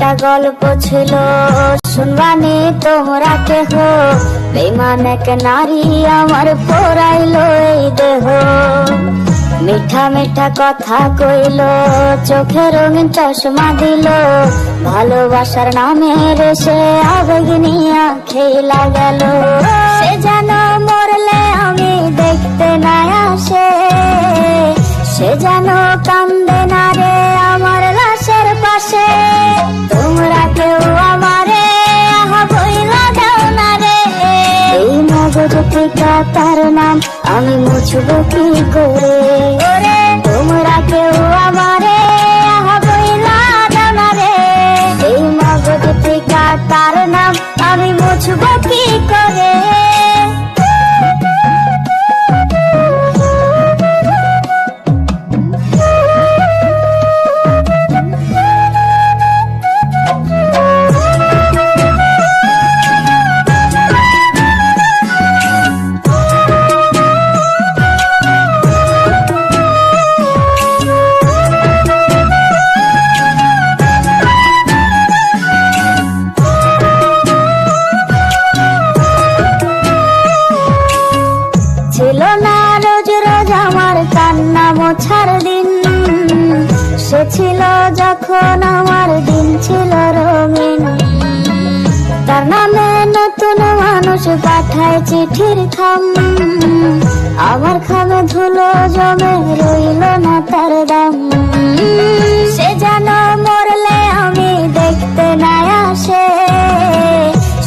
একটা গল্প ছিল। শুনবানি তোমরা কেহ? বেমান এক নারী আমার পড়াইলো এই দেহ। মিঠা মিঠা কথা কইল, চোখে রঙিন চশমা দিল। ভালোবাসার নামে সে আবেগ নিয়া খেলা গেল। সে যেন মরলে আমি দেখতে না আসে। সে যেন কান্দে না রে আমার লাশের তোমরা কেউ আমারে বইলা দাও না রে। এই থেকে তার নাম আমি মুছবো কি করে? তোমরা কেউ আমারে বইলা দাও না রে। এই মগজ থেকে তার নাম আমি মুছবো কি মানুষ চিঠির খাম? আমার খামে ধুলো জমে রইল না তার দাম। সে যেন মরলে আমি দেখতে না আসে।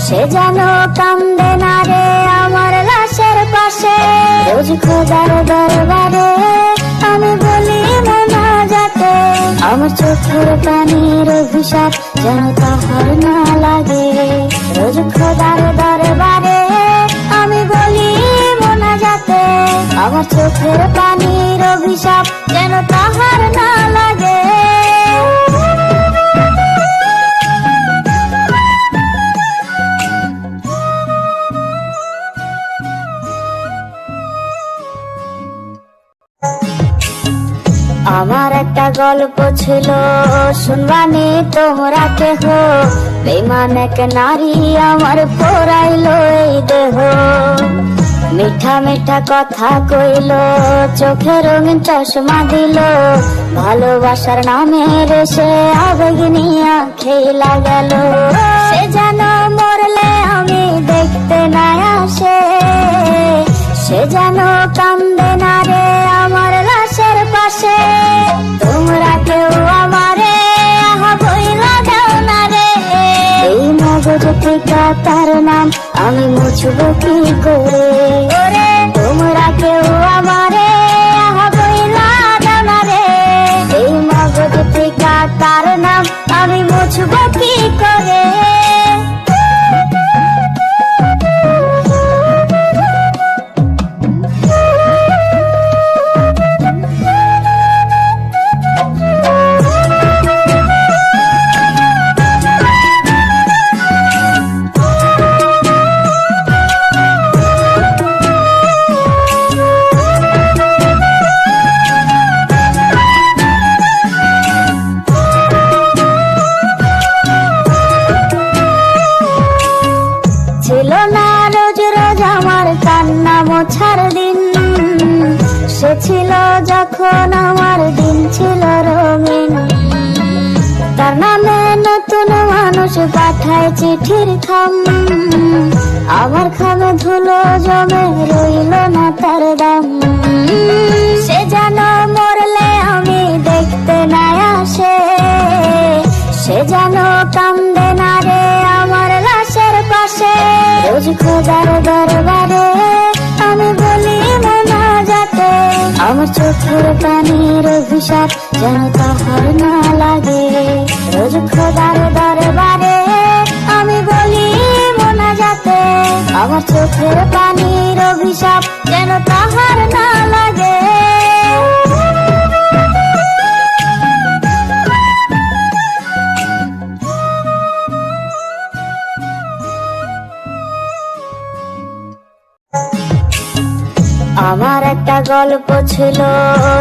সে যেন কান্দে না রে আমার লাশের পাশে। রোজ খোদার দরবারে আমি বলি, মনা যাতে আমার চোখের পানির অভিশাপ যেন তাহার না লাগে। রোজ খোদার দরবারে আমার চোখের পানির অভিশাপ যেন তাহার না লাগে। আমার একটা গল্প ছিল, শুনবানি তোমরা কেহ? বেমান এক নারী আমার পড়াইলো এই দেহ। মিঠা মিঠা কথা কইল, চোখে রঙিন চশমা দিল। ভালোবাসার নামে সে আবেগ নিয়া খেলা গেল। সে যেন মরলে আমি দেখতে না আসে। সে যেন কান্দে না রে আমার লাশের পাশে। তোমরা কেউ আমারে এই তার নাম আমি মুছবো কি করে? চিঠির খাম আমার খামে ধুলো জমে রইল না তার দাম। সে যেন মরলে আমি দেখতে না আসে। সে যেন কান্দে না রে আমার লাশের পাশে। রোজ খোদার দরবারে আমি বলি, মনা যাতে আমার চোখের পানির অভিশাপ যেন তাহার না লাগে। রোজ খোদার দরবারে আমার চোখের পানির অভিশাপ যেন তাহার না লাগে। আমার একটা গল্প ছিল,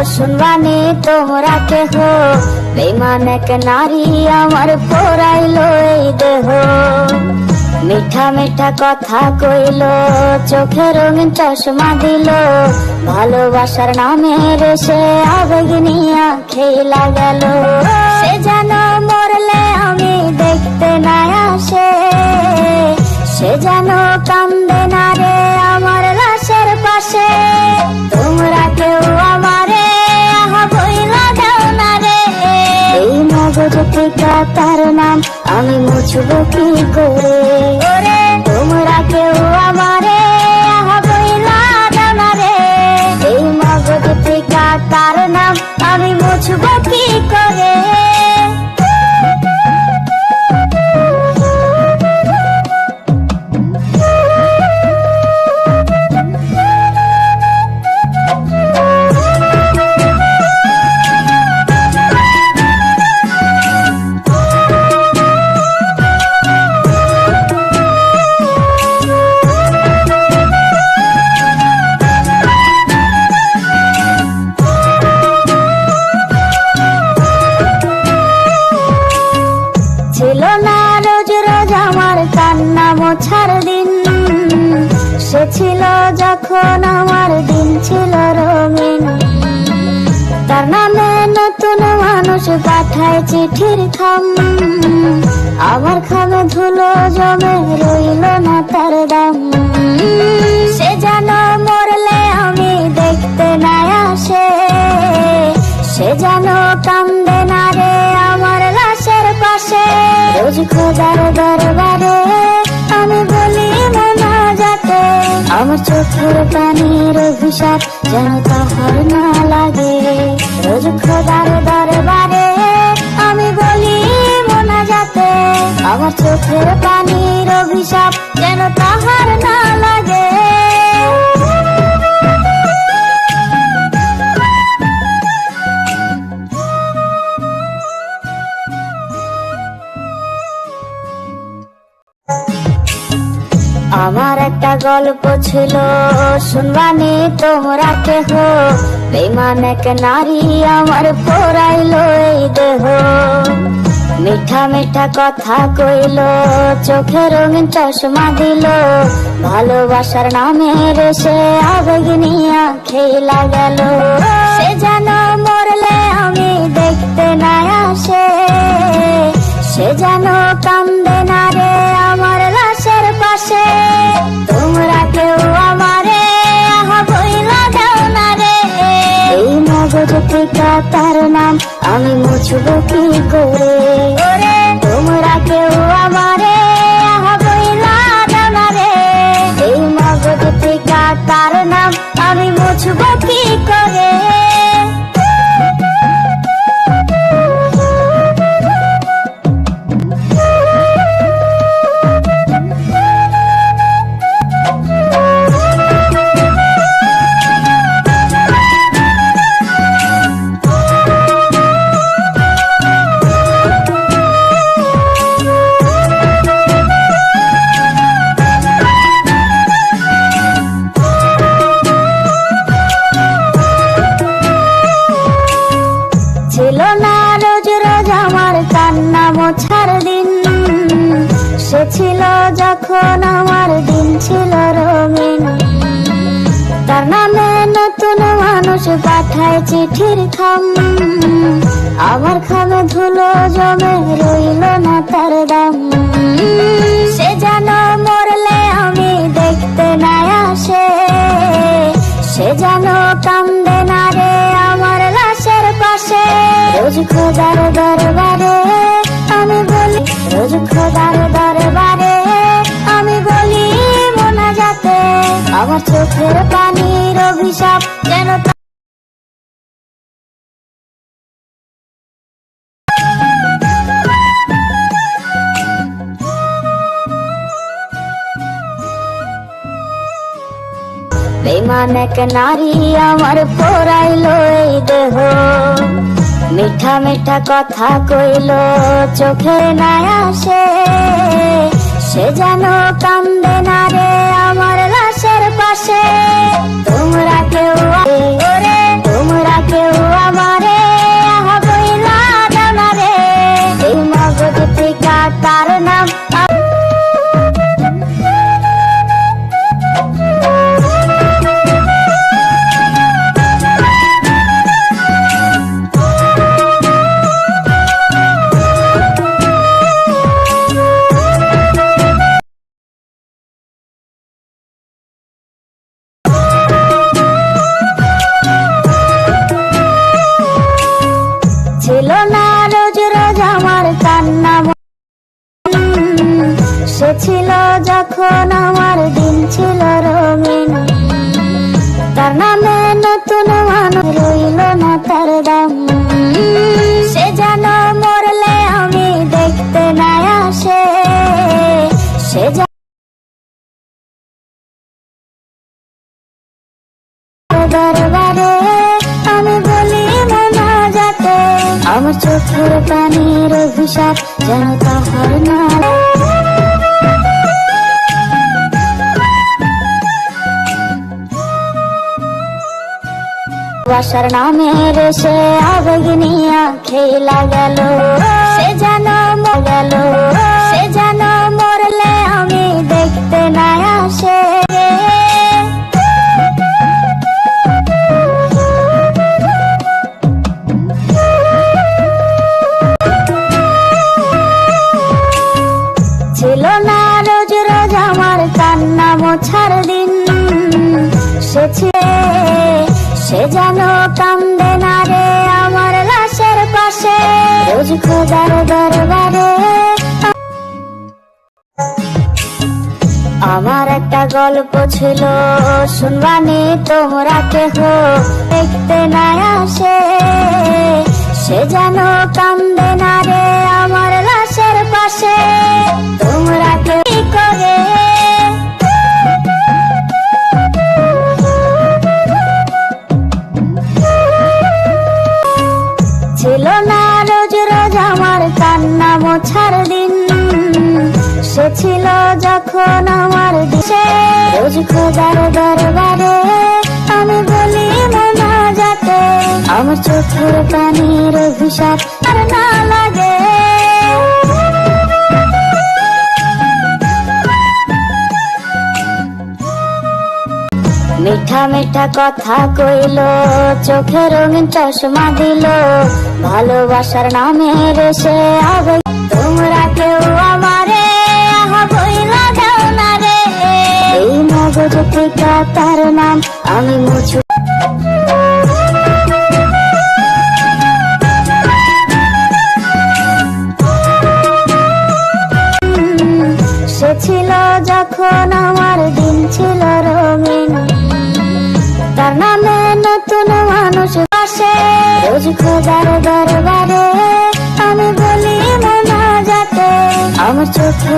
শুনবানি তোমরা কেহ? বেমান এক নারী আমার পোড়াইলো এই দেহ। মিঠা মিঠা কথা কইল, চোখে রঙিন চশমা দিল। ভালোবাসার নামে সে আবেগ নিয়া খেলা গেল। সে যেন মরলে আমি দেখতে না আসে। সে যেন কান্দে না রে আমার লাশের পাশে। তোমরা কেউ আমারে তার নাম আমি মুছবো কি করে? ছিল তার নামে নতুন মানুষ পাঠায় চিঠির খাম। আমার খামে ধুলো জমে রইল না তার দাম। সে যেন মরলে আমি দেখতে না আসে। সে যেন কান্দে না রে আমার লাশের পাশে। রোজ খোদার দরবারে আমি বলি আমার চোখের পানির অভিশাপ যেন তাহার না লাগে। রোজ খোদার দরবারে আমি বলি, মোনা যাতে। আমার চোখের পানির অভিশাপ যেন তাহার না লাগে। গল্প ছিল, শুনবানি তোমরা কেহ? বেমান এক নারী আমার পোড়াইলো এই দেহ। মিঠা মিঠা কথা কইল, চোখে রঙিন চশমা দিল। ভালোবাসার নামে সে আবেগ নিয়া খেলা গেল। সে যেন মরলে আমি দেখতে না আসে। সে যেন কান্দে না রে তোমরা কেউ আমারে আহা না রে। এই মগজ থেকে তার নাম আমি মুছবো কি করে? তোমরা কেউ আমারে এই মগজ থেকে তার নাম আমি মুছবো কি করে? ছিল যখন আমার দিন ছিল রঙিন। তার নামে নতুন মানুষ পাঠায় চিঠির খাম। আমার খামে ধুলো জমে রইল না তার দাম। সে যেন মরলে আমি দেখতে না আসে। সে যেন কান্দে না রে আমার লাশের পাশে। রোজ খোদার দরবারে আমি বলি, রোজ খোদার দরবারে আমি বলি, মনা যাতে। আমার চোখের পানির অভিশাপ যেন তা- বেমান এক নারী আমার পোড়াইলো এই দেহ। মিঠা মিঠা কথা কইল চোখে না আসে। সে যেন কান্দে না রে না রোজ রোজ আমার কান্না সে ছিল যখন আমার দিন ছিল রঙিন। তার নামে তাহার না বাসার নামের সে আবেগ নিয়া খেলা গেল সে যেন গেল। সে যেন মরলে আমি দেখতে না আসে। দিন সেছে, সে যেন কান্দে না রে আমার লাশের পাশে। রোজ খোদার দরবারে আমার একটা গল্প ছিল, শুনবানি তোমরা কেহ দেখতে না আসে। সে যেন কান্দে না রে আমার লাশের পাশে। তোমরা কে করে কান্না মোছার দিন। সে ছিল যখন আমার দিশে। রোজ খোদার দরবারে আমি বলি, মনা যাতে। আমার চোখের পানির অভিশাপ আর না লাগে। মিঠা মিঠা কথা কইল চোখে রঙিন চশমা দিল। ভালোবাসার নামে রেসে আবে আমার চোখের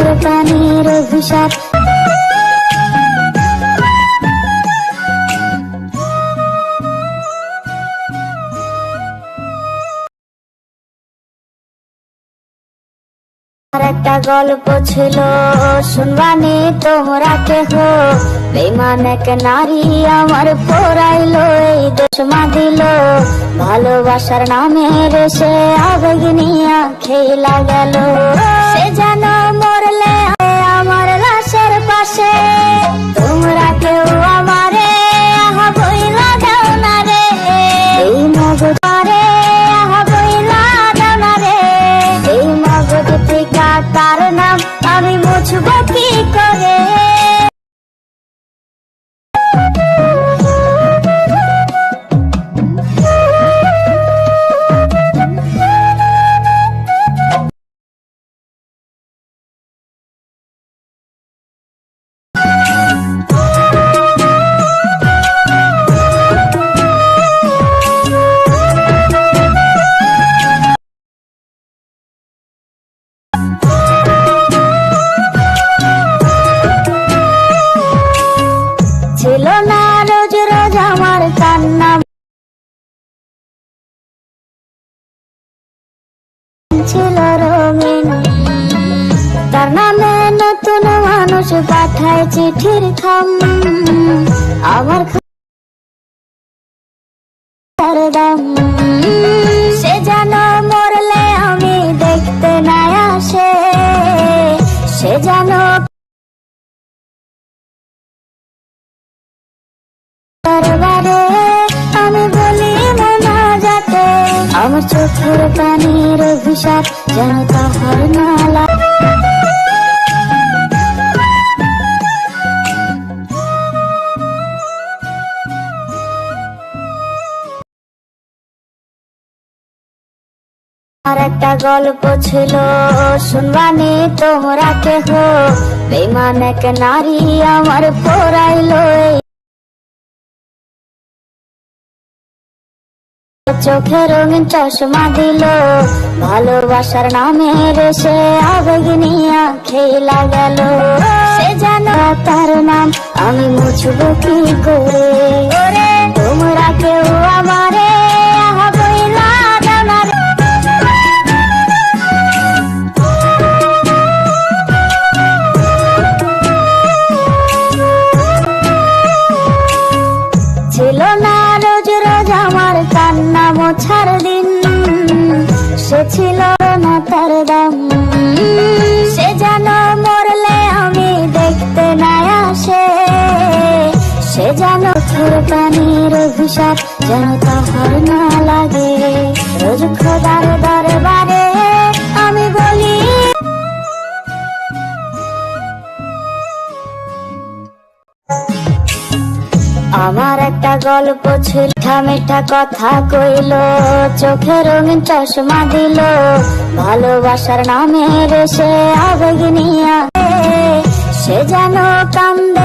একটা গল্প ছিল, শুনবানি তোমরা কেহ? বেমান এক নারী আমার পড়াইল, এই দেশ দিল। ভালোবাসার নামে রেসে আবেগ নিয়া খেলা গেল। সে যেন মরলে ছিল রঙিন। তার নামে নতুন মানুষ পাঠায় চিঠির খাম। আমার দাম। আমার চোখের পানির অভিশাপ যেন তাহার না লাগে আর একটা গল্প ছিল, শুনবানি তোমরা কেহ? বেমান এক নারী আমার পড়াইলো চোখে রঙিন চশমা দিল। ভালোবাসার নামে রেসে আবেগ নিয়ে খেলা গেল সে যেন তার নাম আমি মুছবো কি করে? তোমরা কেউ আমারে মোছার দিন সে ছিল মাতার দাম। সে যেন মরলে আমি দেখতে না আসে, সে যেন ছোট পানির অভিশাপ যেন তাহার না লাগে। রোজ খোদার গল্প মিঠা মিঠা কথা কইল, চোখে রঙিন চশমা দিল, ভালোবাসার নামে রেসে আবেগ নিয়ে, সে যেন কান্দে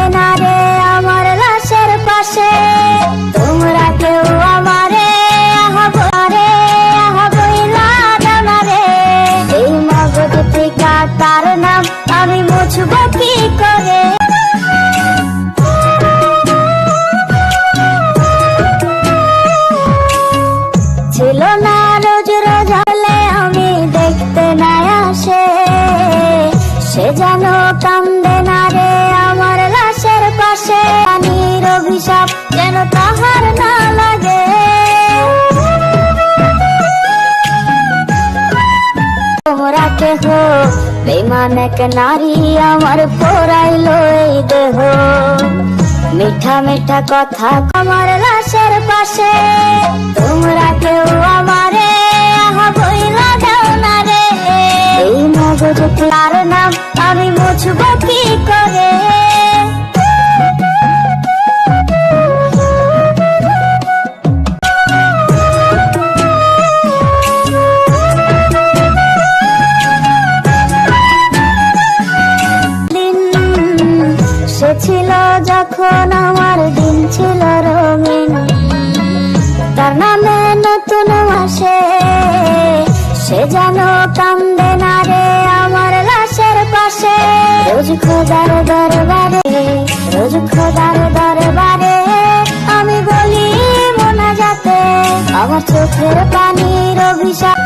এক নারী আমার পড়াইলো এই দেহ। মিঠা মিঠা কথা আমার লাশের পাশে। তোমরা কেউ আমারে বইলা দাও না রে। এই মগজ তার নাম আমি মুছব কি করে? দরবারে রোজ খোদার দরবারে আমি বলি মোনা যাতে আমার চোখের পানির অভিশাপ।